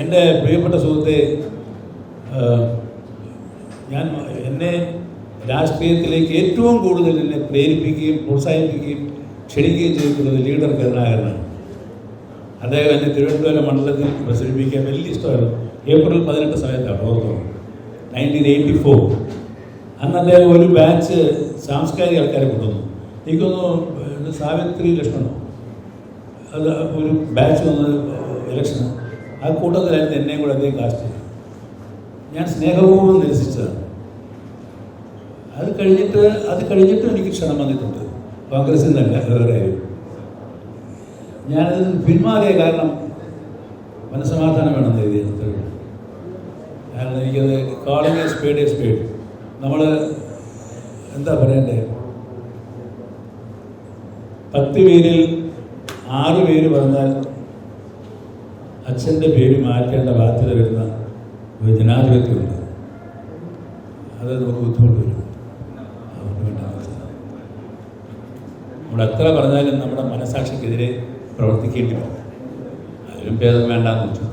എന്റെ പ്രിയപ്പെട്ട സുഹൃത്തെ ഞാൻ എന്നെ രാഷ്ട്രീയത്തിലേക്ക് ഏറ്റവും കൂടുതൽ എന്നെ പ്രേരിപ്പിക്കുകയും പ്രോത്സാഹിപ്പിക്കുകയും ക്ഷണിക്കുകയും ചെയ്തിട്ടുള്ളത് ലീഡർ കരുണാകരനാണ്. അദ്ദേഹം എന്നെ തിരുവനന്തപുരം മണ്ഡലത്തിൽ പ്രസരിപ്പിക്കാൻ വലിയ ഇഷ്ടമായിരുന്നു. ഏപ്രിൽ പതിനെട്ട് സമയത്താണ് ഓർമ്മ നയന്റീൻ എയ്റ്റി ഫോർ അന്ന് അദ്ദേഹം ഒരു ബാച്ച് സാംസ്കാരിക ആൾക്കാരെ കൊണ്ടുവന്നു. എനിക്കൊന്ന് സാവിത്രി ലക്ഷ്മണോ? അത് ഒരു ബാച്ച് വന്നത് ഇലക്ഷൻ ആ കൂട്ടത്തിലായിരുന്നു എന്നെയും കൂടെ അദ്ദേഹം കാസ്റ്റ് ചെയ്തത് ഞാൻ സ്നേഹപൂർവം നിരസിച്ചതാണ്. അത് കഴിഞ്ഞിട്ട് അത് കഴിഞ്ഞിട്ട് എനിക്ക് ക്ഷണം വന്നിട്ടുണ്ട്. കോൺഗ്രസിൽ നിന്നല്ല വേറെ ഞാനത് പിന്മാറിയ കാരണം മനസ്സമാധാനം വേണമെന്ന് എഴുതിയത് കാരണം എനിക്കത് കോളിംഗ് സ്പീഡ് സ്പീഡ് നമ്മൾ എന്താ പറയണ്ടേ? പത്ത് പേരിൽ ആറ് പേര് പറഞ്ഞാൽ അച്ഛന്റെ പേര് മാറ്റേണ്ട ബാധ്യത വരുന്ന ഒരു ജനാധിപത്യമുണ്ട് അത് നമുക്ക് ബുദ്ധിമുട്ട് വരും. നമ്മൾ എത്ര പറഞ്ഞാലും നമ്മുടെ മനസാക്ഷിക്കെതിരെ പ്രവർത്തിക്കേണ്ടി വരും. അതിലും ഭേദം വേണ്ടെന്ന് വെച്ചു